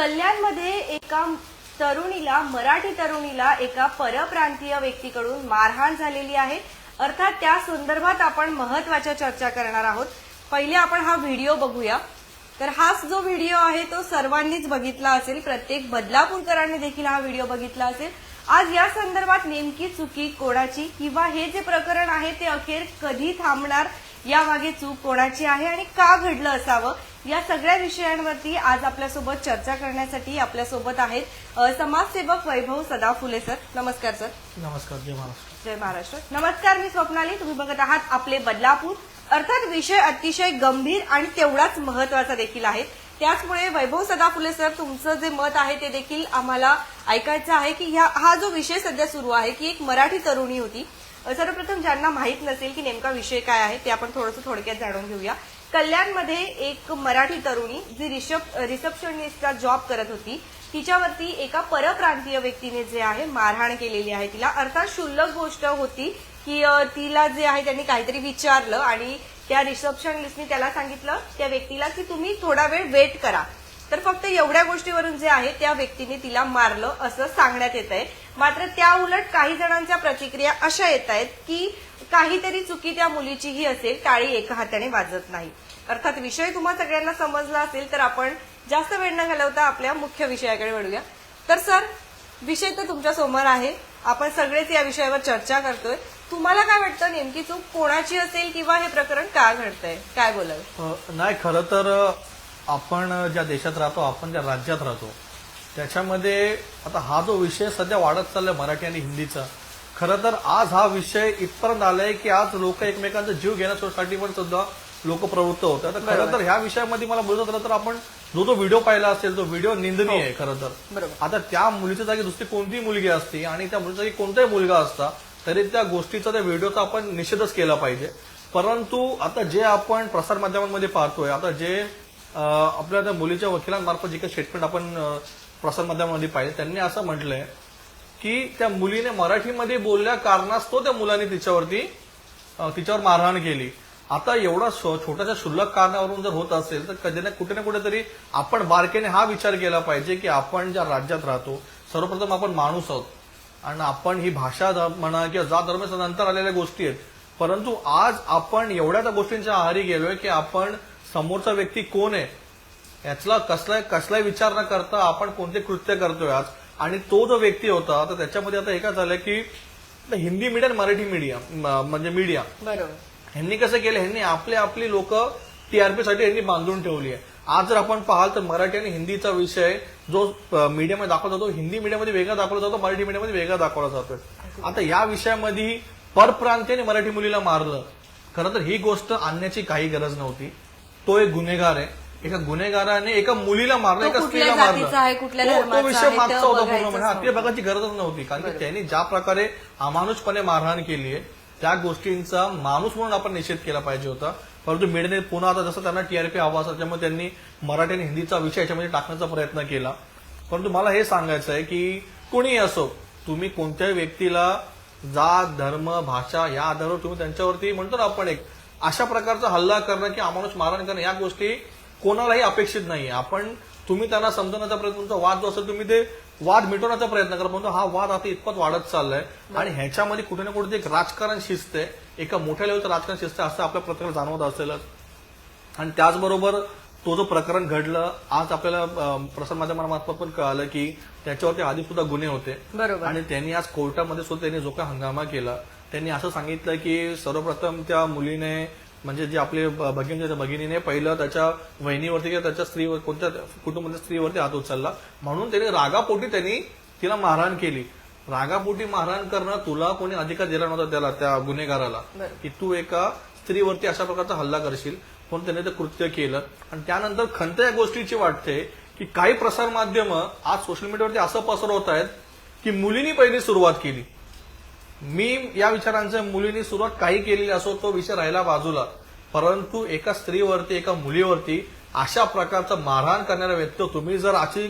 कल्याणमध्ये एका तरुणीला मराठी तरुणीला एका परप्रांतीय व्यक्तीकडून मारहाण झालेली आहे. अर्थात त्या संदर्भात आपण महत्त्वाच्या चर्चा करणार आहोत. पहिले आपण हा व्हिडिओ बघूया. तर हाच जो व्हिडिओ आहे तो सर्वांनीच बघितला असेल. प्रत्येक बदलापूरकरांनी देखील हा व्हिडिओ बघितला असेल. आज या संदर्भात नेमकी चुकी कोणाची किंवा हे जे प्रकरण आहे ते अखेर कधी थांबणार? यामागे चूक कोणाची आहे आणि का घडलं असावं? या सगळ्या विषयांवरती आज आपल्यासोबत चर्चा करण्यासाठी आपल्यासोबत आहेत समाजसेवक वैभव सदा फुले सर. नमस्कार सर. नमस्कार जय महाराष्ट्र. जय महाराष्ट्र. नमस्कार मी स्वप्नाली. तुम्ही बघत आहात आपले बदलापूर. अर्थात विषय अतिशय गंभीर आणि तेवढाच महत्त्वाचा देखील आहे. त्याचमुळे वैभव सदा फुले सर तुमचं जे मत आहे ते देखील आम्हाला ऐकायचं आहे की ह्या हा जो विषय सध्या सुरू आहे की एक मराठी तरुणी होती. सर्वप्रथम ज्यांना माहीत नसेल की नेमका विषय काय आहे ते आपण थोडंसं थोडक्यात जाणून घेऊया. कल्याणमध्ये एक मराठी तरुणी जी रिशप रिसेप्शनिस्टचा जॉब करत होती तिच्यावरती एका परप्रांतीय व्यक्तीने जे आहे मारहाण केलेली आहे. तिला अर्थात क्षुल्लक गोष्ट होती की तिला जे आहे त्यांनी काहीतरी विचारलं आणि त्या रिसेप्शनिस्टनी त्याला सांगितलं त्या व्यक्तीला की तुम्ही थोडा वेळ वेट करा. तर फक्त एवढ्या गोष्टीवरून जे आहे त्या व्यक्तीने तिला मारलं असं सांगण्यात येत आहे मात्र त्या उलट काही जणांच्या प्रतिक्रिया अशा येत आहेत की काहीतरी चुकी त्या मुलीचीही असेल टाळी एका हाताने वाजत नाही. अर्थात विषय तुम्हा सगळ्यांना समजला असेल तर आपण जास्त वेळ न घालवता आपल्या मुख्य विषयाकडे वळूया. तर सर विषय तर तुमच्यासमोर आहे. आपण सगळेच या विषयावर चर्चा करतोय. तुम्हाला काय वाटतं नेमकी चूक कोणाची असेल किंवा हे प्रकरण का घडतंय? काय बोलाल? नाही खरं तर आपण ज्या देशात राहतो आपण ज्या राज्यात राहतो त्याच्यामध्ये आता हा जो विषय सध्या वाढत चाललाय मराठी आणि हिंदीचा खरं तर आज हा विषय इथपर्यंत आलाय की आज लोक एकमेकांचा जीव घेण्यासाठी पण सुद्धा लोक प्रवृत्त होत तर खरं तर ह्या विषयामध्ये मला बोलत होतं तर आपण जो तो व्हिडिओ पाहिला असेल तो व्हिडिओ निंदनीय आहे खरं तर. आता त्या मुलीच्या जागी दुसरी कोणतीही मुलगी असती आणि त्या मुलीच्या जागी कोणताही मुलगा असता तरी त्या गोष्टीचा त्या व्हिडिओचा आपण निषेधच केला पाहिजे. परंतु आता जे आपण प्रसार माध्यमांमध्ये पाहतोय आता जे आपल्या त्या मुलीच्या वकिलांमार्फत जे काही स्टेटमेंट आपण अं, प्रसार माध्यमामध्ये पाहिले त्यांनी असं म्हटलंय की त्या मुलीने मराठीमध्ये बोलल्या कारणास्तव त्या मुलाने तिच्यावरती तिच्यावर मारहाण केली. आता एवढा छोट्याशा क्षुल्लक कारणावरून जर होत असेल तर कधी ना कुठे ना कुठेतरी आपण बारकेने हा विचार केला पाहिजे की आपण ज्या राज्यात राहतो सर्वप्रथम आपण माणूस आहोत. आणि आपण ही भाषा म्हणा किंवा जात धर्म नंतर आलेल्या गोष्टी आहेत. परंतु आज आपण एवढ्या त्या गोष्टींच्या आहारी गेलोय की आपण समोरचा व्यक्ती कोण आहे? याचला कसला कसलाही विचार न करता आपण कोणते कृत्य करतोय आज? आणि तो जो व्यक्ती होता तर त्याच्यामध्ये आता हे काय झालंय की हिंदी मीडियम मराठी मीडियम म्हणजे मीडिया बरोबर. ह्यांनी कसं केलं? ह्यांनी आपले आपली लोक टीआरपी साठी यांनी बांधून ठेवली आहे. आज जर आपण पाहाल तर मराठी आणि हिंदीचा विषय जो मीडियम दाखवला जातो हिंदी मीडियममध्ये वेगळा दाखवला जातो मराठी मीडियममध्ये वेगळा दाखवला जातोय. आता या विषयामध्ये परप्रांतीयाने मराठी मुलीला मारलं. खरं तर ही गोष्ट आणण्याची काही गरज नव्हती. तो एक गुन्हेगार आहे. एका गुन्हेगाराने एका मुलीला मारलं एका स्त्रीला आहे, कुठल्या तो- तो धर्माचा विषय आहे, मागचा ते होता बघायचंच पूर्ण म्हणजे नव्हतं. बघायची गरजच नव्हती. कारण की त्यांनी ज्या प्रकारे अमानुषपणे मारहाण केली आहे त्या गोष्टींचा माणूस म्हणून आपण निषेध केला पाहिजे होता. परंतु मीडियाने पुन्हा आता जसं त्यांना टीआरपी हवा असेल त्यामुळे त्यांनी मराठी आणि हिंदीचा विषय याच्यामध्ये टाकण्याचा प्रयत्न केला. परंतु मला हे सांगायचं आहे की कुणीही असो तुम्ही कोणत्याही व्यक्तीला जात धर्म भाषा या आधारावर तुम्ही त्यांच्यावरती म्हणतो ना आपण एक अशा प्रकारचा हल्ला करणं की अमानुष मारहाण करणं या गोष्टी कोणालाही अपेक्षित नाही आपण तुम्ही त्यांना समजवण्याचा प्रयत्न तुमचा वाद जो असेल तुम्ही ते वाद मिटवण्याचा प्रयत्न करा परंतु हा वाद आता इतपत वाढत चाललाय. आणि ह्याच्यामध्ये कुठे ना कुठे एक राजकारण शिस्त आहे. एका मोठ्या लेवलचं राजकारण शिस्त असं आपल्या प्रत्येकाला जाणवत असेलच. आणि त्याचबरोबर तो जो प्रकरण घडलं आज आपल्याला प्रसार माध्यमांमार्फत पण कळालं की त्याच्यावरती आधी सुद्धा गुन्हे होते. बरोबर. आणि त्यांनी आज कोर्टामध्ये सुद्धा त्यांनी जो काय हंगामा केला त्यांनी असं सांगितलं की सर्वप्रथम त्या मुलीने म्हणजे जे आपले भगिनी भगिनीने पहिलं त्याच्या वहिनीवरती किंवा त्याच्या स्त्रीवर कोणत्या कुटुंबाच्या स्त्रीवरती हात उचलला. म्हणून त्यांनी रागापोटी त्यांनी तिला मारहाण केली. रागापोटी मारहाण करणं तुला कोणी अधिकार दिला नव्हता त्याला त्या गुन्हेगाराला. की तू एका स्त्रीवरती अशा प्रकारचा हल्ला करशील. पण त्याने ते कृत्य केलं. आणि त्यानंतर खंत या गोष्टीची वाटते की काही प्रसार माध्यम आज सोशल मीडियावरती असं पसरवत आहेत की मुलींनी पहिली सुरुवात केली. मी या विचारांच्या मुलींनी सुरुवात काही केलेली असो तो विषय राहिला बाजूला. परंतु एका स्त्रीवरती एका मुलीवरती अशा प्रकारचा मारहाण करणारा व्यक्ती तुम्ही जर अशी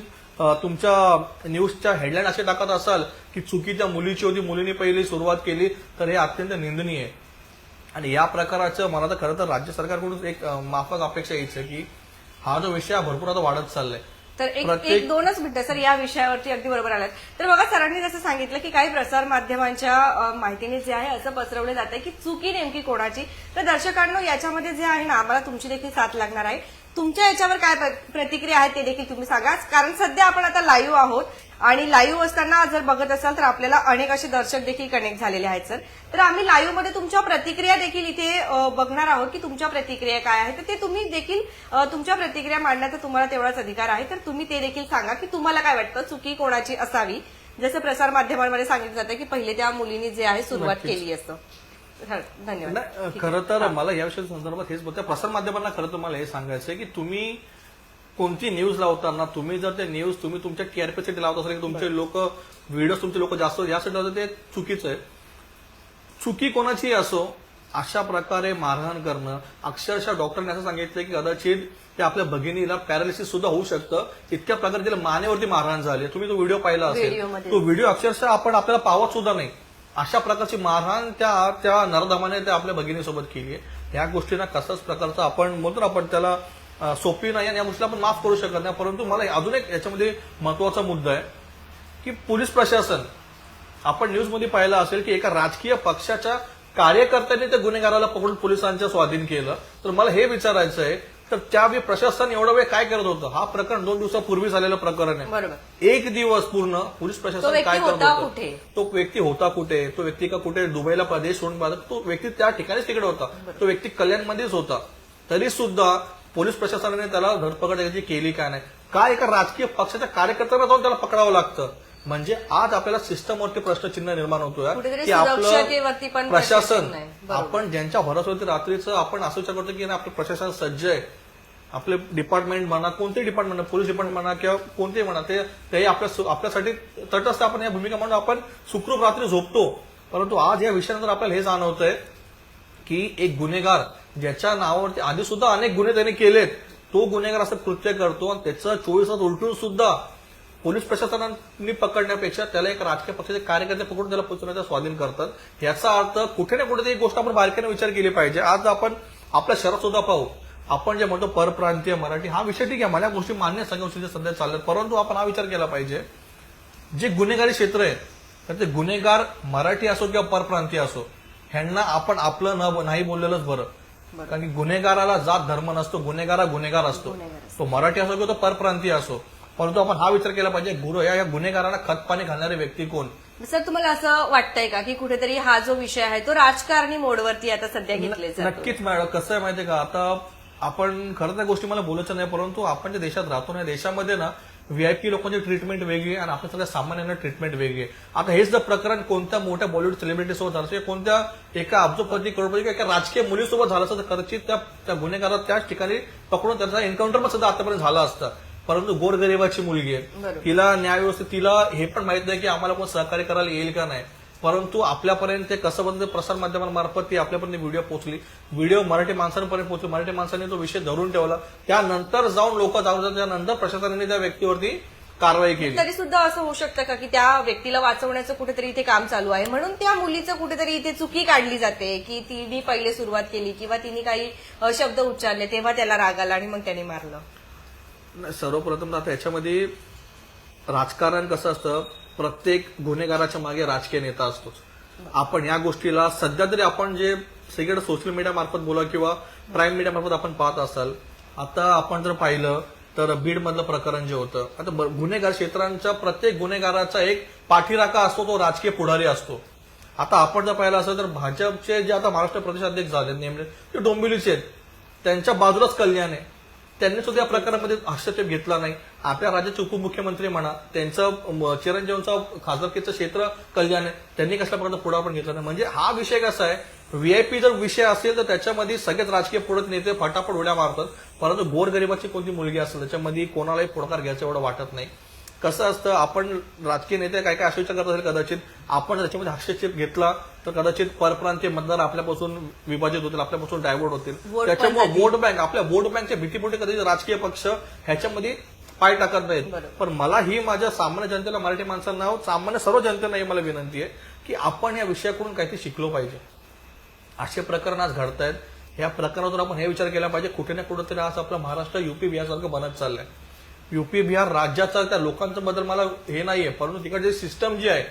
तुमच्या न्यूजच्या हेडलाईन असे टाकत असाल की चुकी त्या मुलीची होती मुलीने पहिली सुरुवात केली तर हे अत्यंत निंदनीय. आहे आणि या प्रकाराचं मला तर खरं तर राज्य सरकारकडून एक माफक अपेक्षा यायचं आहे की हा जो विषय हा भरपूर आता वाढत चाललाय. तर एक एक दोनच मिनिटं सर या विषयावरती अगदी बरोबर आलात. तर बघा सरांनी जसं सांगितलं की काही प्रसार माध्यमांच्या माहितीने जे आहे असं पसरवलं जात आहे की चुकी नेमकी कोणाची? तर दर्शकांनो याच्यामध्ये जे आहे ना आम्हाला तुमची देखील साथ लागणार आहे. तुमच्या याच्यावर काय प्र- प्रतिक्रिया आहेत ते देखील तुम्ही सांगा. कारण सध्या आपण आता लाईव्ह आहोत. आणि लाईव्ह असताना जर बघत असाल तर आपल्याला अनेक असे दर्शक देखील कनेक्ट झालेले आहेत सर तर आम्ही लाईव्हमध्ये तुमच्या प्रतिक्रिया देखील इथे बघणार आहोत की तुमच्या प्रतिक्रिया काय आहेत. तर ते तुम्ही देखील तुमच्या प्रतिक्रिया मांडण्याचा तुम्हाला तेवढाच अधिकार आहे. तर तुम्ही ते देखील सांगा की तुम्हाला काय वाटतं? चुकी कोणाची असावी? जसं प्रसार माध्यमांमध्ये सांगितलं जातं की पहिले त्या मुलीने जे आहे सुरुवात. केली असं. धन्यवाद. खरं तर मला या विषयाच्या संदर्भात हेच बोलतो प्रसार माध्यमांना खरं तर मला हे सांगायचं आहे की तुम्ही कोणती न्यूज लावताना तुम्ही जर ते न्यूज तुम्ही तुमच्या टीआरपीसाठी लावत असाल की तुमचे लोक व्हिडिओ तुमचे लोक जास्त यासाठी लावतात ते चुकीचं आहे. चुकी कोणाची असो अशा प्रकारे मारहाण करणं अक्षरशः डॉक्टरने असं सांगितलं की कदाचित ते आपल्या भगिनीला पॅरालिसिस सुद्धा होऊ शकतं. इतक्या प्रकारे तिला मानेवरती मारहाण झाली तुम्ही तो व्हिडिओ पाहिला असेल. तो व्हिडिओ अक्षरशः आपण आपल्याला पावत सुद्धा नाही. अशा प्रकारची मारहाण त्या त्या नरधमाने त्या आपल्या भगिनीसोबत केली आहे. या गोष्टींना कसाच प्रकारचा आपण बोलतो आपण त्याला सोपी नाही आणि या गोष्टीला आपण माफ करू शकत नाही. परंतु मला अजून एक याच्यामध्ये महत्त्वाचा मुद्दा आहे की पोलीस प्रशासन आपण न्यूजमध्ये पाहिलं असेल की एका राजकीय पक्षाच्या कार्यकर्त्यांनी त्या गुन्हेगाराला पकडून पोलिसांच्या स्वाधीन केलं. तर मला हे विचारायचं आहे तर त्यावेळी प्रशासन एवढा वेळ काय करत होतं? हा प्रकरण दोन दिवसापूर्वी झालेलं प्रकरण आहे. एक दिवस पूर्ण पोलीस प्रशासन काय करत होता? तो व्यक्ती होता कुठे? तो व्यक्ती का कुठे? दुबईला प्रदेश सोडून पाहत तो व्यक्ती त्या ठिकाणीच तिकडे होता. तो व्यक्ती कल्याणमध्येच होता. तरी सुद्धा पोलीस प्रशासनाने त्याला धरपकड त्याची केली काय नाही? काय एका राजकीय पक्षाच्या कार्यकर्त्यांना जाऊन त्याला पकडावं लागतं? म्हणजे आज आपल्याला सिस्टमवरती प्रश्नचिन्ह निर्माण होतोय. की आपलं प्रशासन. आपण ज्यांच्या भरोश्यावरती रात्रीचं आपण असं विचार करतो की आपलं प्रशासन सज्ज आहे. आपले डिपार्टमेंट म्हणा कोणते डिपार्टमेंट म्हणा पोलीस डिपार्टमेंट म्हणा किंवा कोणते म्हणा ते ते आपल्या आपल्यासाठी तटस्थ आपण या भूमिका म्हणून आपण सुखरूप रात्री झोपतो. परंतु आज या विषयानंतर आपल्याला हे जाणवतंय की एक गुन्हेगार ज्याच्या नावावरती आधी सुद्धा अनेक गुन्हे त्याने केलेत. तो गुन्हेगार असं कृत्य करतो आणि त्याचं चोवीस तास उलटून सुद्धा पोलीस प्रशासनाने पकडण्यापेक्षा त्याला एक राजकीय पक्षाचे कार्यकर्ते पकडून त्याला पोचवण्याचा स्वाधीन करतात. याचा अर्थ कुठे ना कुठे एक गोष्ट आपण बारकाईने विचार केली पाहिजे. आज आपण आपल्या शहरात सुद्धा पाहू. आपण जे म्हणतो परप्रांतीय मराठी हा विषय ठीक आहे. मला गोष्टी मान्य सगळ्या सध्या चालल्यात परंतु आपण हा विचार केला पाहिजे. जे गुन्हेगारी क्षेत्र आहे तर ते गुन्हेगार मराठी असो किंवा परप्रांतीय असो ह्यांना आपण आपलं न नाही बोललेलंच बरं. कारण की गुन्हेगाराला जात धर्म नसतो गुन्हेगारा गुन्हेगार असतो. तो मराठी असो किंवा तो परप्रांतीय असो. परंतु आपण हा विचार केला पाहिजे गुरु या गुन्हेगारांना खतपाणी घालणारे व्यक्ती कोण? सर तुम्हाला असं वाटतंय का की कुठेतरी हा जो विषय आहे तो राजकारणी मोडवरती आता सध्या घेतले नक्कीच मॅडम. कसं आहे माहितीये का? आता आपण खरं त्या गोष्टी मला बोलायचं नाही परंतु आपण ज्या देशात राहतो ना देशामध्ये ना व्हीआयपी लोकांची ट्रीटमेंट वेगळी आहे आणि आपल्या सगळ्या सामान्यांना ट्रीटमेंट वेगळी आहे. आता हेच जर प्रकरण कोणत्या मोठ्या बॉलिवूड सेलिब्रिटी सोबत झालं किंवा कोणत्या एका अब्जोपती करोडपती किंवा एका राजकीय मुलीसोबत झालं असतं तर कदाचित त्या त्या गुन्हेगारात त्याच ठिकाणी पकडून त्याचा एन्काउंटर पण सुद्धा आतापर्यंत झाला असतं. परंतु गोरगरिबाची मुलगी आहे. तिला न्याय व्यवस्थित तिला हे पण माहीत नाही की आम्हाला कोण सहकार्य करायला येईल का नाही. परंतु आपल्यापर्यंत ते कसं बनतं प्रसार माध्यमांमार्फत ती आपल्यापर्यंत व्हिडिओ पोहोचली. व्हिडिओ मराठी माणसांपर्यंत पोहोचली. मराठी माणसांनी तो विषय धरून ठेवला. त्यानंतर जाऊन लोक जाऊन त्यानंतर प्रशासनाने त्या व्यक्तीवरती कारवाई केली. तरी सुद्धा असं होऊ शकतं का की त्या व्यक्तीला वाचवण्याचं कुठेतरी इथे काम चालू आहे? म्हणून त्या मुलीचं कुठेतरी इथे चुकी काढली जाते की तिने पहिले सुरुवात केली किंवा तिने काही शब्द उच्चारले तेव्हा त्याला राग आला आणि मग त्याने मारलं. सर्वप्रथम आता याच्यामध्ये राजकारण कसं असतं? प्रत्येक गुन्हेगाराच्या मागे राजकीय नेता असतोच. आपण या गोष्टीला सध्या तरी आपण जे सगळीकडे सोशल मीडिया मार्फत बोला किंवा प्राईम मीडिया मार्फत आपण पाहत असाल आता आपण जर पाहिलं तर बीड मधलं प्रकरण जे होतं आता गुन्हेगार क्षेत्रांच्या प्रत्येक गुन्हेगाराचा एक पाठीराखा असतो तो राजकीय पुढारी असतो. आता आपण जर पाहिलं असेल तर भाजपचे जे आता महाराष्ट्र प्रदेशाध्यक्ष झाले नेमले ते डोंबिवलीचे आहेत. त्यांच्या बाजूलाच कल्याण आहे. त्यांनी सुद्धा या प्रकारामध्ये हस्तक्षेप घेतला नाही. आपल्या राज्याचे उपमुख्यमंत्री म्हणा त्यांचं चिरंजीवांचा खासदारकीचं क्षेत्र कल्याण आहे त्यांनी कसल्या प्रकारचा पुढाकार घेतला नाही. म्हणजे हा विषय कसा आहे? व्हीआयपी जर विषय असेल तर त्याच्यामध्ये सगळेच राजकीय पुढे नेते फटाफट उड्या मारतात. परंतु गोरगरिबाची कोणती मुलगी असेल त्याच्यामध्ये कोणालाही पुढाकार घ्यायचं एवढं वाटत नाही. कसं असतं आपण राजकीय नेते काय काय असे विचार करत असेल कदाचित आपण त्याच्यामध्ये हस्तक्षेप घेतला तर कदाचित परप्रांतीय मतदार आपल्यापासून विभाजित होतील आपल्यापासून डायव्हर्ट होतील. त्याच्यामुळे वोट बँक आपल्या वोट बँकच्या भीतीपोटी कदाचित राजकीय पक्ष ह्याच्यामध्ये पाय टाकत नाहीत. पण मला ही माझ्या सामान्य जनतेला मराठी माणसांना सामान्य सर्व जनतेला ही मला विनंती आहे की आपण या विषयाकडून काहीतरी शिकलो पाहिजे. असे प्रकरण आज घडतायत. या प्रकरणातून आपण हे विचार केला पाहिजे कुठे ना कुठेतरी आज आपला महाराष्ट्र युपी बिहारसारखं बनत चाललंय. युपी बिहार राज्याचा त्या लोकांच्या बद्दल मला हे नाहीये. परंतु तिकडची सिस्टम जी आहे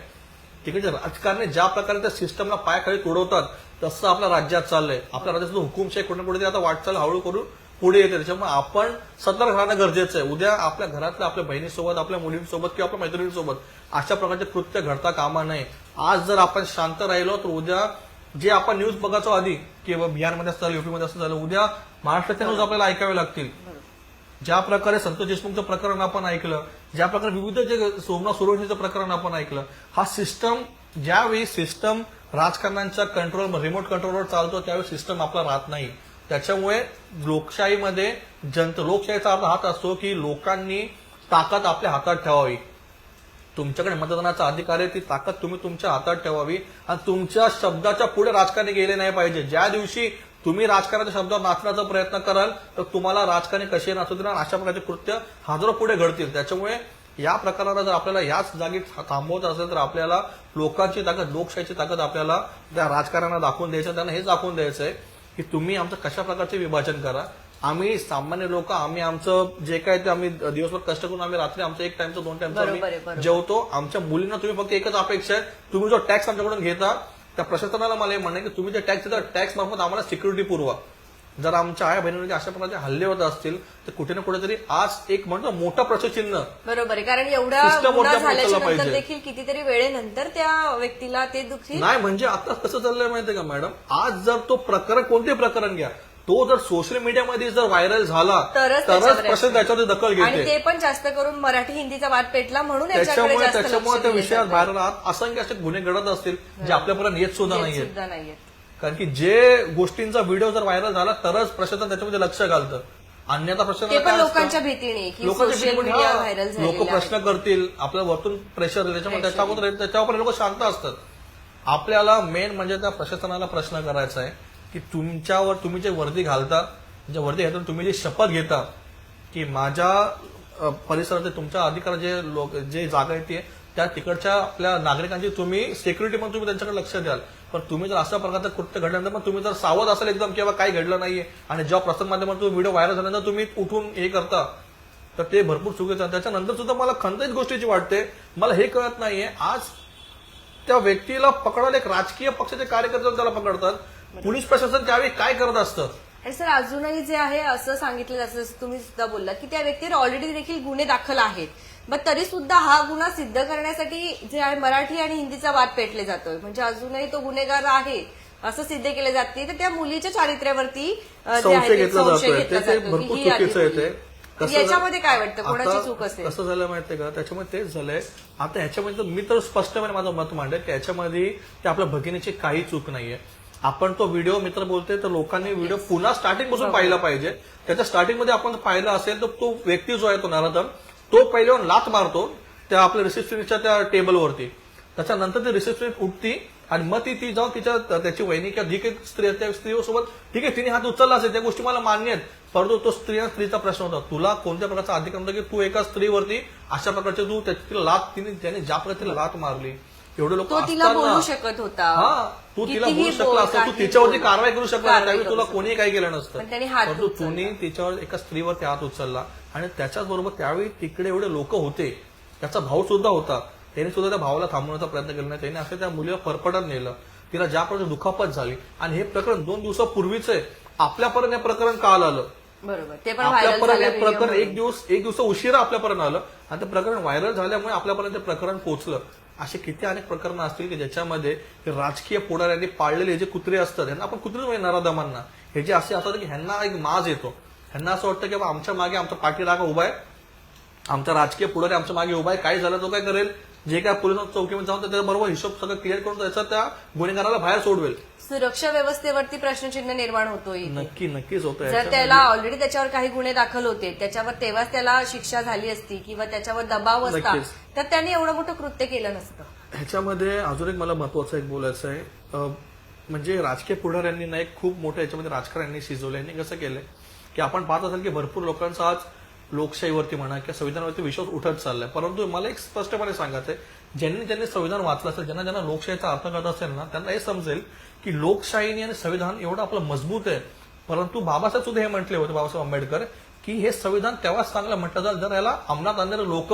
तिकडचे राजकारणी ज्या प्रकारे त्या सिस्टमला पायाखाली तुडवतात तसं आपल्या राज्यात चाललंय. आपल्या राज्याचं हुकुमशाही कुठे कुठे आता वाटचाल हळू करून पुढे येते. त्याच्यामुळे आपण सतर्क राहणं गरजेचं आहे. उद्या आपल्या घरातल्या आपल्या बहिणीसोबत आपल्या मुलींसोबत किंवा आपल्या मैत्रिणींसोबत अशा प्रकारचे कृत्य घडता कामा नये. आज जर आपण शांत राहिलो तर उद्या जे आपण न्यूज बघायचो आधी की बिहारमध्ये असं झालं युपीमध्ये असं झालं उद्या महाराष्ट्राच्या न्यूज आपल्याला ऐकावे लागतील. ज्या प्रकारे संतोष देशमुखचं प्रकरण आपण ऐकलं ज्या प्रकारे विविध जे सोमनाथ सुरवशीचं प्रकरण आपण ऐकलं हा सिस्टम ज्यावेळी सिस्टम राजकारण्यांच्या कंट्रोल रिमोट कंट्रोलवर चालतो त्यावेळी सिस्टम आपला राहत नाही. त्याच्यामुळे लोकशाहीमध्ये जनता लोकशाहीचा अर्थ हात असतो की लोकांनी ताकद आपल्या हातात ठेवावी. तुमच्याकडे मतदानाचा अधिकार आहे ती ताकद तुम्ही तुमच्या हातात ठेवावी आणि तुमच्या शब्दाच्या पुढे राजकारणी गेले नाही पाहिजे. ज्या दिवशी तुम्ही राजकारणाच्या शब्दावर नाचण्याचा प्रयत्न कराल तर तुम्हाला राजकारणी कसे नाचवतील आणि अशा प्रकारचे कृत्य हजारो पुढे घडतील. त्याच्यामुळे या प्रकाराला जर आपल्याला याच जागी थांबवत असेल तर आपल्याला लोकांची ताकद लोकशाहीची ताकद आपल्याला त्या राजकारणाला दाखवून द्यायचं त्यांना हेच दाखवून द्यायचं आहे की तुम्ही आमचं कशा प्रकारचे विभाजन करा. आम्ही सामान्य लोक आम्ही आमचं जे काय ते आम्ही दिवसभर कष्ट करून आम्ही रात्री आमचं एक टाइमचं दोन टाइमचं. जेवतो. आमच्या मुलींना तुम्ही फक्त एकच अपेक्षा आहे. तुम्ही जो टॅक्स आमच्याकडून घेता त्या प्रशासनाला मला हे म्हणणं की तुम्ही जे टॅक्स देता टॅक्स मार्फत आम्हाला सिक्युरिटी पुरवा जर आमच्या आया बहिणींचे अशा प्रकारचे हल्ले होत असतील तर कुठे ना कुठेतरी आज एक म्हणतो मोठं प्रश्नचिन्ह बरोबर आहे कारण एवढा. देखील कितीतरी वेळेनंतर त्या व्यक्तीला ते दुःखी नाही म्हणजे आता कसं चाललंय माहितीये का मॅडम आज जर तो प्रकरण कोणते प्रकरण घ्या तो जर सोशल मीडियामध्ये जर व्हायरल झाला तरच तरच त्याच्यावर प्रशासन त्याच्यावर दखल आणि घेते ते पण जास्त करून मराठी हिंदीचा वाद पेटला म्हणून याच्याकडे त्याच्यामुळे जास्त त्याच्यामुळे त्या दिलं विषयात जातंय. बाहेर राहत असंख्य असे गुन्हे घडत असतील जे आपल्यापर्यंत येत सुद्धा येत नाहीये सुद्धा नाहीये कारण की जे गोष्टींचा व्हिडिओ जर व्हायरल झाला तरच प्रशासन त्याच्यामध्ये लक्ष घालतं. अन्यथा प्रशासन ते पण लोकांच्या भीतीने की सोशल मीडिया व्हायरल लोक प्रश्न करतील आपल्या वरतून प्रेशर त्याच्यामुळे Pressure त्याच्यावर त्याच्यावर लोक शांत असतात. आपल्याला मेन म्हणजे त्या प्रशासनाला प्रश्न करायचा आहे. की तुमच्यावर तुम्ही जे वर्दी घालता जे वर्दी घेता तुम्ही जी शपथ घेता की माझ्या परिसरात तुमच्या अधिकार जे लोक जे जागा येते त्या तिकडच्या आपल्या नागरिकांची तुम्ही सिक्युरिटी पण तुम्ही त्यांच्याकडे लक्ष द्याल. पण तुम्ही जर अशा प्रकारचं कृत्य घडल्यानंतर पण तुम्ही जर सावध असाल एकदम किंवा काही घडलं नाहीये आणि जेव्हा प्रसार माध्यमातून व्हिडिओ व्हायरल झाल्यानंतर तुम्ही उठून हे करता तर ते भरपूर चुकीचं आहे. त्याच्यानंतर सुद्धा मला खंतच एक गोष्टीची वाटते. मला हे कळत नाहीये. आज त्या व्यक्तीला पकडायला एक राजकीय पक्षाचे कार्यकर्ते त्याला पकडतात. पोलीस प्रशासन त्यावेळी काय करत असतं? आणि सर अजूनही जे आहे असं सांगितलं जातं जसं तुम्ही सुद्धा बोललात की त्या व्यक्तीवर ऑलरेडी देखील गुन्हे दाखल आहेत. मग तरी सुद्धा हा गुन्हा सिद्ध करण्यासाठी जे आहे मराठी आणि हिंदीचा वाद पेटले जातोय. म्हणजे अजूनही तो गुन्हेगार आहे असं सिद्ध केले जाते. तर त्या मुलीच्या चारित्र्यावरती संशय ते घेतला जातोय. ते ते. ते कसं याच्यामध्ये काय वाटतं? कोणाची चूक असेल? कसं झालं माहितीये का? त्याच्यामध्ये तेच झालंय. आता ह्याच्यामध्ये मी तर स्पष्टपणे माझं मत मांडेल की याच्यामध्ये त्या आपल्या भगिनीची काही चूक नाहीये. आपण तो व्हिडिओ मित्र बोलते तर लोकांनी व्हिडिओ पुन्हा स्टार्टिंगपासून पाहिला पाहिजे. त्याच्या स्टार्टिंगमध्ये आपण पाहिलं असेल तर तो व्यक्ती जो आहे तो नराधम तो पहिले लात मारतो त्या आपल्या रिसेप्शनिस्टच्या त्या टेबलवरती त्याच्यानंतर ती रिसेप्शनिस्ट उठती आणि मग ती ती जाऊन तिच्या त्याची वहिनी किंवा जी काही स्त्री आहे, त्या स्त्रीसोबत ठीक आहे तिने हात उचलला असेल त्या गोष्टी मला मान्य आहेत. परंतु तो स्त्री आणि स्त्रीचा प्रश्न होता तुला कोणत्या प्रकारचा अधिकार होता की तू एका स्त्रीवरती अशा प्रकारचे तू त्या- तिला लात तिने त्याने ज्या प्रकारे तिला लात मारली? एवढे लोक तो तिला बोलू शकत होता हा तू तिला बोलू शकला असता तू तिच्यावरती. कारवाई करू शकला त्यावेळी तुला. कोणीही काही केलं नसतं परंतु. तुम्ही तिच्यावर एका स्त्रीवरती हात उचलला आणि त्याच्याच बरोबर त्यावेळी तिकडे एवढे लोक होते त्याचा भाऊ सुद्धा होता त्याने सुद्धा त्या भावाला थांबवण्याचा प्रयत्न केला नाही त्याने असं त्या मुलीला परपटात नेलं तिला ज्या प्रकारे दुखापत झाली आणि हे प्रकरण दोन दिवसापूर्वीच आहे आपल्यापर्यंत हे प्रकरण काल आलं बरोबर ते पण आपल्यापर्यंत हे प्रकरण. एक दिवस एक दिवस उशिरा आपल्यापर्यंत आलं आणि ते प्रकरण व्हायरल झाल्यामुळे आपल्यापर्यंत ते प्रकरण पोहोचलं असे किती अनेक प्रकरणं असतील की ज्याच्यामध्ये राजकीय पुढाऱ्यांनी पाळलेले जे कुत्रे असतात ह्यांना आपण कुत्रे म्हणजे नराधमांना. हे जे असे असतात की ह्यांना एक माज येतो. ह्यांना असं वाटतं की बाबा आमच्या मागे आमचा पाठीरागा उभा आहे. आमचा राजकीय पुढारी आमच्या मागे उभा आहे. काय झालं तो काय करेल? जे काय पोलीस चौकीमध्ये जाऊन त्याच्याबरोबर हिशोब सगळं क्लिअर करून त्याचा त्या गुन्हेगाराला बाहेर सोडवेल. सुरक्षा व्यवस्थेवरती प्रश्नचिन्ह निर्माण होतोय. नक्की नक्कीच होतं जर त्याला ऑलरेडी त्याच्यावर काही गुन्हे दाखल होते त्याच्यावर तेव्हाच त्याला शिक्षा झाली असती किंवा त्याच्यावर दबाव असता. तर त्यांनी एवढं मोठं कृत्य केलं नसतं. ह्याच्यामध्ये अजून एक मला महत्वाचं एक बोलायचं आहे. म्हणजे राजकीय पुढाऱ्यांनी ना एक खूप मोठं याच्यामध्ये राजकारण्यांनी शिजवलं यांनी कसं केलंय? की आपण पाहत असाल की भरपूर लोकांचा आज लोकशाहीवरती म्हणा किंवा संविधानावरती विश्वास उठत चाललाय. परंतु मला एक स्पष्टपणे सांगायचं आहे ज्यांनी ज्यांनी संविधान वाचलं असेल ज्यांना ज्यांना लोकशाहीचा अर्थ करत असेल ना त्यांना हे समजेल की लोकशाहीने आणि संविधान एवढं आपलं मजबूत आहे. परंतु बाबासाहेब सुद्धा हे म्हटले होते बाबासाहेब आंबेडकर की हे संविधान तेव्हाच चांगलं म्हटलं जाईल जर याला अंमलात आणणारे लोक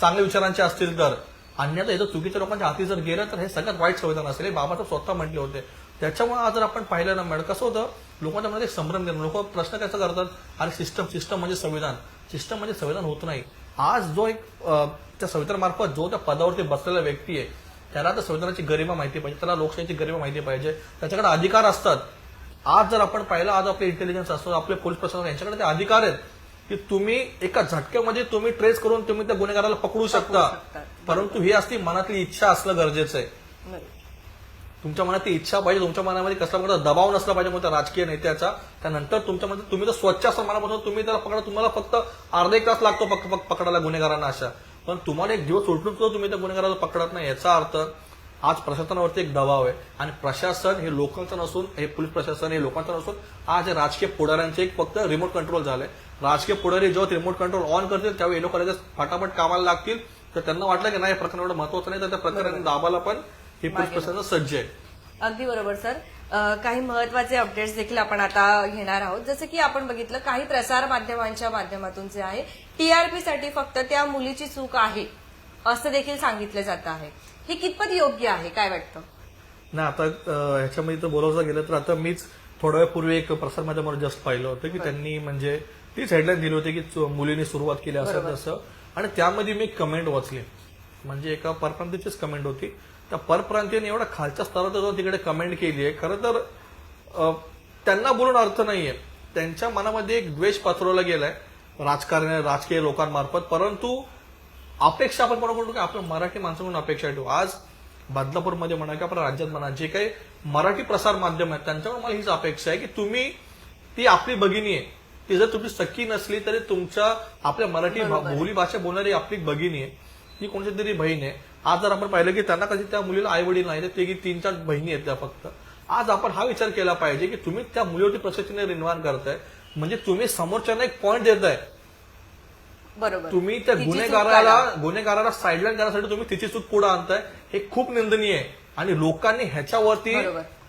चांगल्या विचारांचे असतील तर. अन्यथा याचं चुकीच्या लोकांच्या हाती जर गेलं तर हे सगळ्यात वाईट संविधान असेल हे बाबासाहेब स्वतः म्हटले होते. त्याच्यामुळे आज जर आपण पाहिलं ना मॅडम कसं होतं? लोकांच्या मनात एक संभ्रम निर्माण लोक प्रश्न कसा करतात? अरे सिस्टम सिस्टम म्हणजे संविधान. सिस्टम म्हणजे संविधान होत नाही. आज जो एक त्या संविधानामार्फत जो त्या पदावरती बसलेला व्यक्ती आहे त्याला त्या संविधानाची गरिमा माहिती पाहिजे त्याला लोकशाहीची गरिमा माहिती पाहिजे त्याच्याकडे अधिकार असतात. आज जर आपण पाहिलं आज आपले इंटेलिजन्स असतो आपले पोलीस प्रशासन यांच्याकडे ते अधिकार आहेत की तुम्ही एका झटक्यामध्ये तुम्ही ट्रेस करून तुम्ही त्या गुन्हेगाराला पकडू शकता. परंतु ही असती मनातली इच्छा असणं गरजेचं आहे. तुमच्या मनात ती इच्छा पाहिजे तुमच्या मनामध्ये कसला प्रकारचा दबाव नसला पाहिजे मग त्या राजकीय नेत्याचा. त्यानंतर तुमच्यामध्ये तुम्ही तर स्वच्छ असं मनापासून तुम्ही त्याला पकडा तुम्हाला फक्त अर्धा एक तास लागतो पक- पक- पकडायला गुन्हेगारांना अशा. पण तुम्हाला एक दिवस उलटून सुद्धा तुम्ही त्या गुन्हेगाराला पकडत नाही याचा अर्थ आज प्रशासनावरती एक दबाव आहे. आणि प्रशासन हे लोकांचं नसून हे पोलीस प्रशासन हे लोकांचं नसून आज हे राजकीय पुढाऱ्यांचे एक फक्त रिमोट कंट्रोल झालंय. राजकीय पुढारी जेव्हा रिमोट कंट्रोल ऑन करतील त्यावेळी लोक फटाफट कामाला लागतील. तर त्यांना वाटलं की नाही हे प्रकरण एवढं महत्वाचं नाही तर त्या प्रकाराने दाबाला पण हे प्रशासन सज्ज आहे. अगदी बरोबर सर. अ, काही महत्त्वाचे अपडेट्स देखील आपण आता घेणार आहोत. जसं की आपण बघितलं काही प्रसार माध्यमांच्या माध्यमातून जे आहे टीआरपी साठी फक्त त्या मुलीची चूक आहे असं देखील सांगितलं जात आहे. हे कितपत योग्य आहे काय वाटतं? नाही आता अं, ह्याच्यामध्ये तर बोलायचं गेलं तर आता मीच थोड्या वेळपूर्वी एक प्रसारमाध्यमावर जस्ट पाहिलं होतं की त्यांनी म्हणजे तीच हेडलाईन दिली होती की चु- मुलीने सुरुवात केली असं. तसं. आणि त्यामध्ये मी कमेंट वाचली. म्हणजे एका परप्रांतीचीच कमेंट होती. त्या परप्रांतीने एवढा खालच्या स्तरात जाऊन तिकडे कमेंट केली आहे. खरं तर त्यांना बोलून अर्थ नाहीये. त्यांच्या मनामध्ये एक द्वेष पसरवला गेलाय राजकारण राजकीय लोकांमार्फत. परंतु अपेक्षा आपण कोणाकडून काय आपण मराठी माणसाकडून अपेक्षा ठेवू. आज बदलापूरमध्ये म्हणा किंवा आपल्या राज्यात म्हणा जे काही मराठी प्रसार माध्यम आहेत त्यांच्याकडून मला हीच अपेक्षा आहे की तुम्ही ती आपली भगिनी आहे. ती जर तुमची सख्खी नसली तरी तुमच्या आपल्या मराठी बोली भाषा बोलणारी आपली भगिनी आहे. ती कोणती तरी बहीण आहे. आज जर आपण पाहिलं की त्यांना कधी त्या मुलीला आई वडील नाही ते की तीन चार बहिणी आहेत त्या फक्त. आज आपण हा विचार केला पाहिजे की तुम्ही त्या मुलीवरती प्रशासनाने निर्माण करताय. म्हणजे तुम्ही समोरच्यांना एक पॉईंट देताय. बरोबर. तुम्ही त्या गुन्हेगाराला. गुन्हेगाराला साईडलाईन करण्यासाठी तुम्ही तिची चूक पुढे आणताय. हे खूप निंदनीय आहे. आणि लोकांनी ह्याच्यावरती.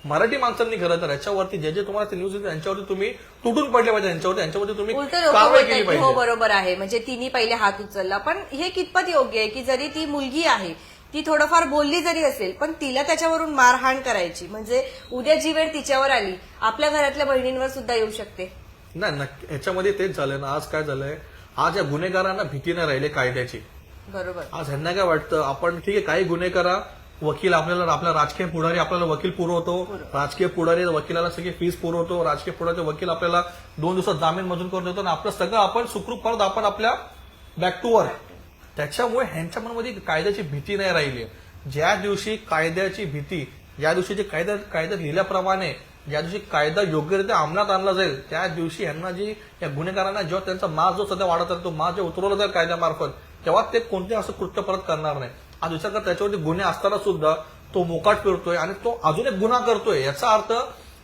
मराठी माणसांनी खरं तर ह्याच्यावरती जे जे तुम्हाला न्यूज येते त्यांच्यावरती तुम्ही तुटून पडले पाहिजे यांच्यावरती यांच्यावरती तुम्ही कारवाई केली हो बरोबर आहे. म्हणजे तिने पहिले हात उचलला. पण हे कितपत योग्य आहे की जरी ती मुलगी आहे ती थोडंफार बोलली जरी असेल पण तिला त्याच्यावरून मारहाण करायची. म्हणजे उद्या जी वेळ तिच्यावर आली आपल्या घरातल्या बहिणींवर सुद्धा येऊ शकते. नाही नक्की. ह्याच्यामध्ये तेच झालंय ना. आज काय झालंय? आज या गुन्हेगारांना भीती नाही राहिली कायद्याची. बरोबर. आज ह्यांना काय वाटतं? आपण ठीक आहे काही गुन्हे करा वकील आपल्याला आपला राजकीय पुढारी आपल्याला वकील पुरवतो. राजकीय पुढारी वकिलाला सगळी फीस पुरवतो. राजकीय पुढारी वकील आपल्याला दोन दिवसात जामीन मंजूर करून देतो. आणि आपलं सगळं आपण सुखरूप परत आपण आपल्या बॅक टू वर्क त्याच्यामुळे ह्यांच्या मनामध्ये कायद्याची भीती नाही राहिली. ज्या दिवशी कायद्याची भीती ज्या दिवशी जे कायदा कायद्यात लिहिल्याप्रमाणे ज्या दिवशी कायदा योग्यरित्या अंमलात आणला जाईल त्या दिवशी यांना जी या गुन्हेगारांना जेव्हा त्यांचा माज जो सध्या वाढत आहे तो माज जे उतरवला जाईल कायद्यामार्फत तेव्हा ते कोणते असं कृत्य परत करणार नाही. आज विचार कर त्याच्यावरती गुन्हे असताना सुद्धा तो मोकाट फिरतोय आणि तो अजून एक गुन्हा करतोय याचा अर्थ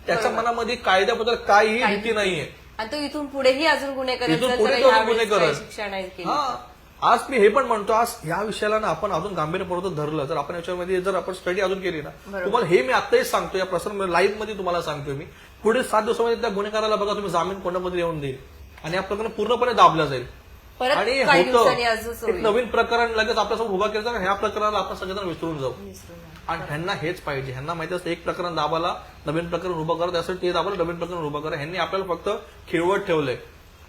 त्याच्या. मनामध्ये कायद्याबद्दल काहीही काही भीती नाहीये. आणि तो इथून पुढेही अजून गुन्हे करेल इथून पुढे तो गुन्हे केली. हा. आज मी हे पण म्हणतो आज या विषयाला ना आपण अजून गांभीर्यपूर्वक धरलं. तर आपण याच्यामध्ये जर आपण स्टडी अजून केली ना. तुम्हाला हे मी आताही सांगतो या प्रसार लाईव्हमध्ये तुम्हाला सांगतोय मी. पुढे सात दिवसामध्ये त्या गुन्हेगाराला बघा तुम्ही जामीन कोर्टामध्ये येऊन देईल? आणि या प्रकरण पूर्णपणे दाबलं जाईल. परत आणि काही दिवसांनी होतं असंच एक होईल. नवीन प्रकरण लगेच आपल्यासमोर उभा केलं तर ह्या प्रकरणाला आपण सगळेजण विसरून जाऊ. आणि ह्यांना हेच पाहिजे. ह्यांना माहिती असतं एक प्रकरण दाबाला नवीन प्रकरण उभं करा त्यासाठी ते दाबाला नवीन प्रकरण उभं करा ह्यांनी आपल्याला फक्त खिळवट ठेवलंय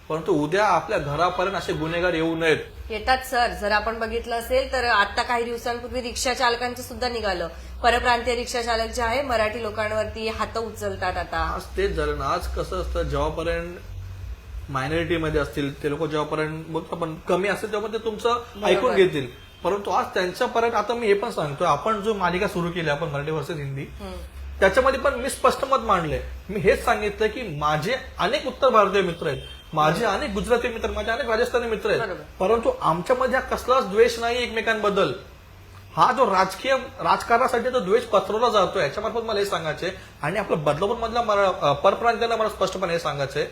परंतु उद्या आपल्या घरापर्यंत असे गुन्हेगार येऊ नयेत. येतात सर. जर आपण बघितलं असेल तर आता काही दिवसांपूर्वी रिक्षा चालकांचं सुद्धा निघालं. परप्रांतीय रिक्षा चालक जे आहे मराठी लोकांवरती हात उचलतात आता. आज तेच झालं ना. आज कसं असतं जेव्हापर्यंत मायनॉरिटीमध्ये असतील ते लोक जेव्हापर्यंत बोलतो आपण कमी असतील तेव्हा ते तुमचं ऐकून घेतील. परंतु आज त्यांच्यापर्यंत आता मी हे पण सांगतोय आपण जो मालिका सुरू केली आपण मराठी वर्सेस हिंदी. त्याच्यामध्ये पण मी स्पष्ट मत मांडले मी हेच सांगितलं की माझे अनेक उत्तर भारतीय मित्र आहेत. माझे अनेक गुजराती मित्र माझे अनेक राजस्थानी मित्र आहेत. परंतु आमच्यामध्ये हा कसलाच द्वेष नाही एकमेकांबद्दल. हा जो राजकीय राजकारणासाठी जो द्वेष पसरवला जातोय याच्यामार्फत मला हे सांगायचंय. आणि आपलं बदलापूर मधल्या परप्रांतीयांना मला स्पष्टपणे हे सांगायचंय.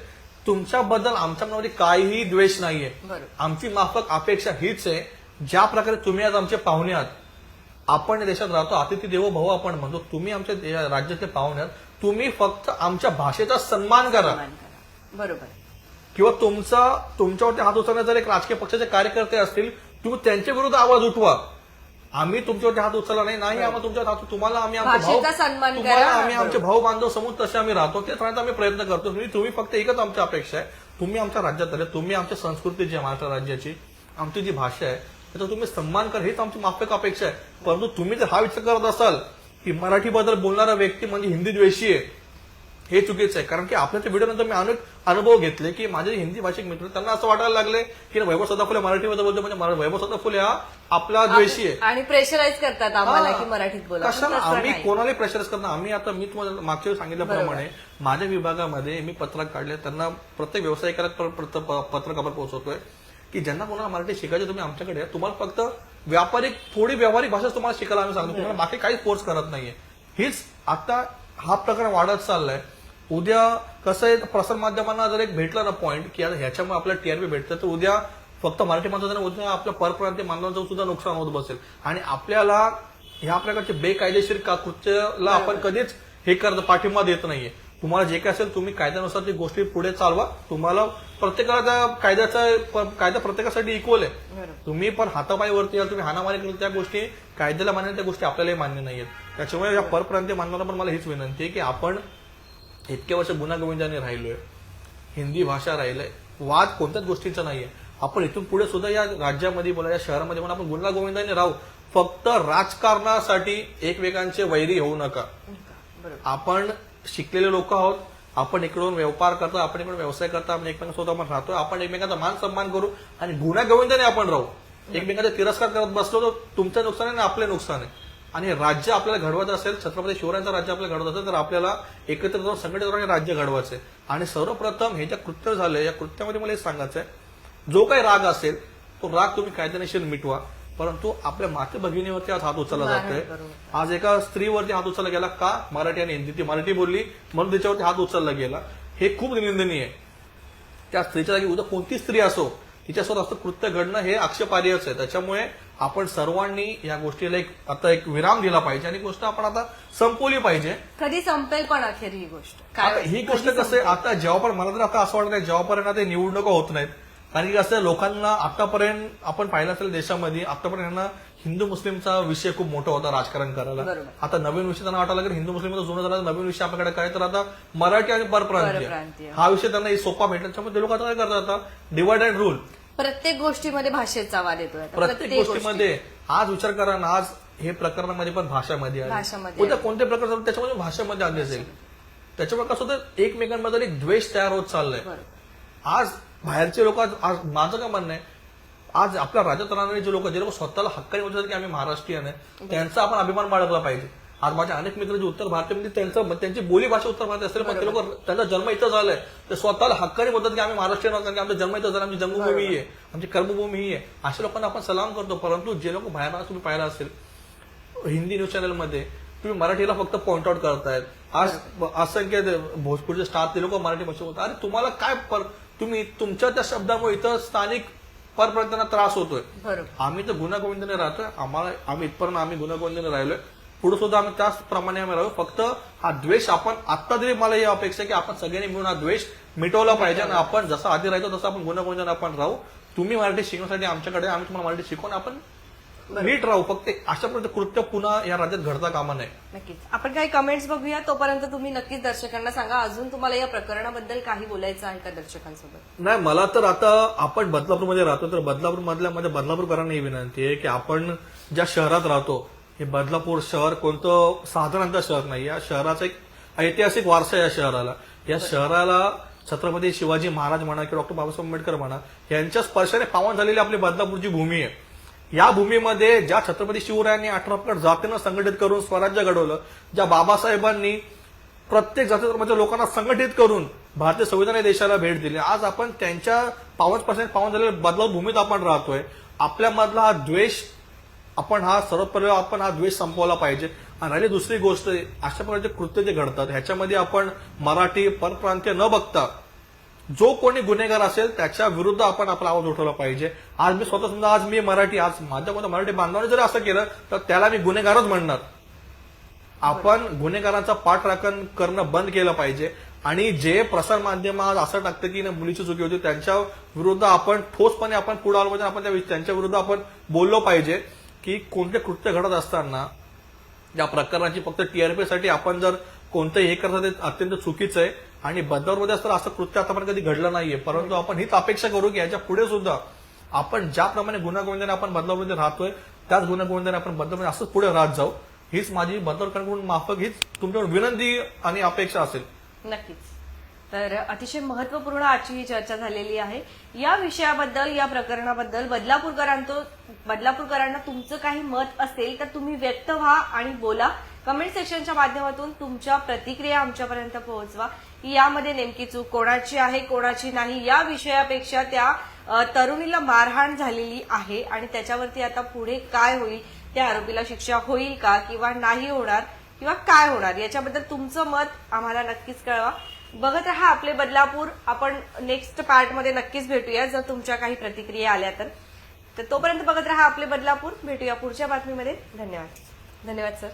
तुमच्याबद्दल आमच्या मनामध्ये काहीही द्वेष नाहीये. आमची माफक अपेक्षा हीच आहे ज्या प्रकारे तुम्ही आज आमचे पाहुणे आहात आपण देशात राहतो अतिथी देवो भाऊ आपण म्हणतो तुम्ही आमच्या राज्यातले पाहुणे आहात तुम्ही फक्त आमच्या भाषेचा सन्मान करा. बरोबर किंवा तुमचा तुमच्यावरती हात उचलण्याचे जर एक राजकीय पक्षाचे कार्यकर्ते असतील तुम्ही त्यांच्या विरुद्ध आवाज उठवा आम्ही तुमच्यावरती हात उचलला नाही नाही आम्हाला तुमच्यावर हात तुम्हाला आम्ही आमचे भाऊ सन्मान तुम्हाला करा. आम्ही आमचे भाऊ बांधव समोर तसे आम्ही राहतो. ते सांगण्याचा आम्ही प्रयत्न करतो. तुम्ही तुम्ही फक्त एकच आमची अपेक्षा आहे. तुम्ही आमच्या राज्यात आले. तुम्ही आमच्या संस्कृती जी आहे महाराष्ट्र राज्याची आमची जी भाषा आहे त्याचा तुम्ही सन्मान करा. हेच आमची माफक अपेक्षा आहे. परंतु तुम्ही जर हा विचार करत असाल की मराठीबद्दल बोलणारा व्यक्ती म्हणजे हिंदी द्वेषी आहे हे चुकीचं आहे. कारण की आपल्या त्या व्हिडिओनंतर मी अनेक अनुभव घेतले की माझे हिंदी भाषिक मित्र त्यांना असं वाटायला लागले की वैभव सदाफुले मराठीमध्ये बोलतो म्हणजे वैभव सदाफुले हा आपला द्वेषी आहे. आणि प्रेशराईज करतात आम्हाला. की मराठीत बोला. कशाला आम्ही. कोणाला प्रेशराईज करणार आम्ही आता मी तुम्हाला मागच्या वेळी सांगितल्याप्रमाणे माझ्या विभागामध्ये मी पत्रक काढले त्यांना प्रत्येक व्यावसायिकाला पत्रक आपण पोहोचवतोय की ज्यांना कोणाला मराठी शिकायचं तुम्ही आमच्याकडे. तुम्हाला फक्त व्यापारिक थोडी व्यावहारिक भाषा तुम्हाला शिकायला आम्ही सांगतो. तुम्हाला बाकी काही कोर्स करत नाहीये. हीच आता हा प्रकार वाढत चाललाय. उद्या कसं आहे प्रसार माध्यमांना जर एक भेटला ना पॉईंट की आता ह्याच्यामुळे आपल्याला टीआरपी भेटतं तर उद्या फक्त मराठी माणसाचं उद्या आपल्या परप्रांतीय मानवांचं सुद्धा नुकसान होत बसेल. आणि आपल्याला ह्या प्रकारचे बेकायदेशीर का कृत्याला आपण कधीच हे करत पाठिंबा देत नाहीये. तुम्हाला जे काय असेल तुम्ही कायद्यानुसार ती गोष्टी पुढे चालवा. तुम्हाला प्रत्येकाला त्या कायद्याचा कायदा प्रत्येकासाठी इक्वल आहे. तुम्ही पण हातापायवरती याल तुम्ही हानामारी केली त्या गोष्टी कायद्याला मान्य त्या गोष्टी आपल्यालाही मान्य नाहीयेत. त्याच्यामुळे या परप्रांतीय मानवाला पण मला हीच विनंती आहे की आपण इतके वर्ष गुन्हा गोविंदाने राहिलोय. हिंदी भाषा राहिलंय. वाद कोणत्याच गोष्टीचा नाहीये. आपण इथून पुढे सुद्धा या राज्यामध्ये बोला या शहरामध्ये म्हणून आपण गुन्हा गोविंदाने राहू. फक्त राजकारणासाठी एकमेकांचे वैरी होऊ नका. आपण शिकलेले लोक आहोत. आपण इकडून व्यापार करतो आपण इकडून व्यवसाय करतो आपण एकमेकांसोबत आपण राहतो आपण एकमेकांचा मान सन्मान करू आणि गुन्हा गोविंदाने आपण राहू. एकमेकांचा तिरस्कार करत बसलो तर तुमचं नुकसान आहे आणि आपले नुकसान आहे. आणि राज्य आपल्याला घडवत असेल छत्रपती शिवरायांचं राज्य आपल्याला घडवत असेल तर आपल्याला एकत्र जाऊन संघटित हे राज्य घडवायचं आहे आणि सर्वप्रथम हे ज्या कृत्य झालं या कृत्यामध्ये मला हे सांगायचं आहे जो काही राग असेल तो राग तुम्ही कायद्यानिशीर मिटवा. परंतु आपल्या माते भगिनीवरती आज हात उचलला जातोय. आज एका स्त्रीवरती हात उचलला गेला का? मराठी आणि हिंदी ती मराठी बोलली म्हणून तिच्यावरती हात उचलला गेला. हे खूप निंदनीय आहे. त्या स्त्रीच्या जागी उद्या कोणती स्त्री असो तिच्यासोबत असं कृत्य घडणं हे आक्षेपार्हच आहे. त्याच्यामुळे आपण सर्वांनी या गोष्टीला एक आता एक विराम दिला पाहिजे आणि गोष्ट आपण आता संपवली पाहिजे. कधी संपेल पण अखेर ही गोष्ट. आता ही गोष्ट कसं आहे? आता जेव्हा पण मला तर आता असं वाटत नाही जेव्हापर्यंत आता निवडणुका होत नाहीत. कारण की कसं आहे, लोकांना आतापर्यंत आपण पाहिलं असेल देशामध्ये आतापर्यंत यांना हिंदू मुस्लिमचा विषय खूप मोठा होता राजकारण करायला. आता नवीन विषय त्यांना वाटायला लागला हिंदू मुस्लिम जुनं झाला नवीन विषय आपल्याकडे काय? तर आता मराठी आणि परप्रांतीय. हा विषय त्यांना सोपा भेटला. त्याच्यामुळे ते लोक आता काय करतात आता? डिवाइड अँड रूल प्रत्येक गोष्टीमध्ये भाषेचा वाद येतोय आता. प्रत्येक गोष्टीमध्ये. आज विचार करा ना आज हे प्रकरणामध्ये पण भाषामध्ये आहे. भाषामध्ये. उद्या कोणते प्रकार त्याच्यामध्ये भाषेमध्ये आले असेल. त्याच्यामुळे कसं होतं एकमेकांमध्ये एक द्वेष तयार होत चाललाय. आज बाहेरचे लोक आज आज माझं काय म्हणणं आहे आज आपल्या राज्यात राहणारे जे लोक जे लोक स्वतःला हक्काने म्हणतात की आम्ही महाराष्ट्रीयन आहे त्यांचा आपण अभिमान बाळगला पाहिजे. आज माझ्या अनेक मित्र जे उत्तर भारतामध्ये त्यांचं त्यांची बोली भाषा उत्तर भारत असेल पण ते लोक त्यांचा जन्म इथं झालाय. ते स्वतःला हक्काने बोलतात की आम्ही महाराष्ट्रीयन आहोत कारण की आमचा जन्म इथं झाला आमची जन्मभूमी आहे. आमची कर्मभूमी ही आहे. अशा लोकांना आपण सलाम करतो परंतु जे लोक बाहेर तुम्ही पाहिलं असेल हिंदी न्यूज चॅनलमध्ये तुम्ही मराठीला फक्त पॉइंट आउट करतायत. आज असंख्य भोजपूरचे स्टाफ ते लोक मराठी भाषा बोलतात. अरे तुम्हाला काय पर तुम्ही तुमच्या त्या शब्दामुळे इथं स्थानिक परप्रांतांना त्रास होतोय. आम्ही तर गुन्हा गोविंदाने राहतोय. आम्हाला आम्ही इथपर्यंत आम्ही गुन्हा गोविंदाने राहिलोय. पुढे सुद्धा आम्ही त्याच प्रमाणे आम्ही राहू. फक्त हा द्वेष आपण आता तरी मला ही अपेक्षा आहे की आपण सगळ्यांनी मिळून हा द्वेष मिटवला पाहिजे आणि आपण जसं आधी राहतो तसं आपण गोविंदाने आपण राहू. तुम्ही मराठी शिकण्यासाठी आमच्याकडे आम्ही तुम्हाला मराठी शिकवून आपण नीट राहू. फक्त अशा प्रकारचे कृत्य पुन्हा या राज्यात घडता कामा नये. नक्कीच. आपण काही कमेंट्स बघूया. तोपर्यंत तुम्ही नक्कीच दर्शकांना सांगा. अजून तुम्हाला या प्रकरणाबद्दल काही बोलायचं आहे का दर्शकांसोबत? नाही मला तर आता आपण बदलापूरमध्ये राहतो तर बदलापूर मधल्या मध्ये बदलापूरकरांना ही विनंती आहे की आपण ज्या शहरात राहतो हे बदलापूर शहर कोणतं साधारणतः शहर नाही या शहराचा एक ऐतिहासिक वारसा आहे या शहराला. या शहराला छत्रपती शिवाजी महाराज म्हणा किंवा डॉक्टर बाबासाहेब आंबेडकर म्हणा यांच्या स्पर्शाने पावन झालेली आपली बदलापूरची भूमी आहे. या भूमीमध्ये ज्या छत्रपती शिवरायांनी अठरा जातीनं संघटित करून स्वराज्य घडवलं ज्या बाबासाहेबांनी प्रत्येक जाती धर्माच्या लोकांना संघटित करून भारतीय संविधान या देशाला भेट दिली आज आपण त्यांच्या पावन पर्सेंट पावन झालेल्या बदलाव भूमीत आपण राहतोय. आपल्यामधला हा द्वेष आपण हा सर्वपरि आपण हा द्वेष संपवला पाहिजे. आणि राहिली दुसरी गोष्ट अशा प्रकारचे कृत्य जे घडतात ह्याच्यामध्ये आपण मराठी परप्रांतीय न बघता जो कोणी गुन्हेगार असेल त्याच्या विरुद्ध आपण आपला आवाज उठवला पाहिजे. आज मी स्वतः समजा आज मी मराठी आज माझ्यामध्ये मराठी बांधवाने जरी असं केलं तर त्याला मी गुन्हेगारच म्हणणार. आपण गुन्हेगारांचा पाठराखण करणं बंद केलं पाहिजे. आणि जे प्रसार माध्यम आज असं टाकतं की मुलीची चुकी होती त्यांच्या विरुद्ध आपण ठोसपणे आपण पुढे आलो पाहिजे आपण त्या त्यांच्या विरुद्ध आपण बोललो पाहिजे. की कोणते कृत्य घडत असताना या प्रकरणाची फक्त टीआरपीसाठी आपण जर कोणतंही हे करता ते अत्यंत चुकीचं आहे. आणि बदलापूरमध्ये असताना असं कृत्य आतापर्यंत कधी घडलं नाहीये. परंतु आपण हीच अपेक्षा करू की याच्यापुढे सुद्धा आपण ज्याप्रमाणे गुन्हा आपण बदलावमध्ये राहतोय त्याच गुन्हा आपण बदलापूर असंच पुढे राहत जाऊ. हीच माझी बदलकडून माफक हीच तुमच्याकडून विनंती आणि अपेक्षा असेल. नक्कीच. तर अतिशय महत्त्वपूर्ण आजची ही चर्चा झालेली आहे. या विषयाबद्दल या प्रकरणाबद्दल बदलापूरकरांचं बदलापूरकरांना तुमचं काही मत असेल तर तुम्ही व्यक्त व्हा आणि बोला. कमेंट सेक्शनच्या माध्यमातून तुमच्या प्रतिक्रिया आमच्यापर्यंत पोहोचवा. की यामध्ये नेमकी चूक कोणाची आहे कोणाची नाही या विषयापेक्षा त्या तरुणीला मारहाण झालेली आहे आणि त्याच्यावरती आता पुढे काय होईल त्या आरोपीला शिक्षा होईल का किंवा नाही होणार किंवा काय होणार याच्याबद्दल तुमचं मत आम्हाला नक्कीच कळवा. बघत राहा आपले बदलापूर. आपण नेक्स्ट पार्टमध्ये नक्कीच भेटूया जर तुमच्या काही प्रतिक्रिया आल्या तर. तर तोपर्यंत बघत राहा आपले बदलापूर. भेटूया पुढच्या बातमीमध्ये. धन्यवाद. धन्यवाद सर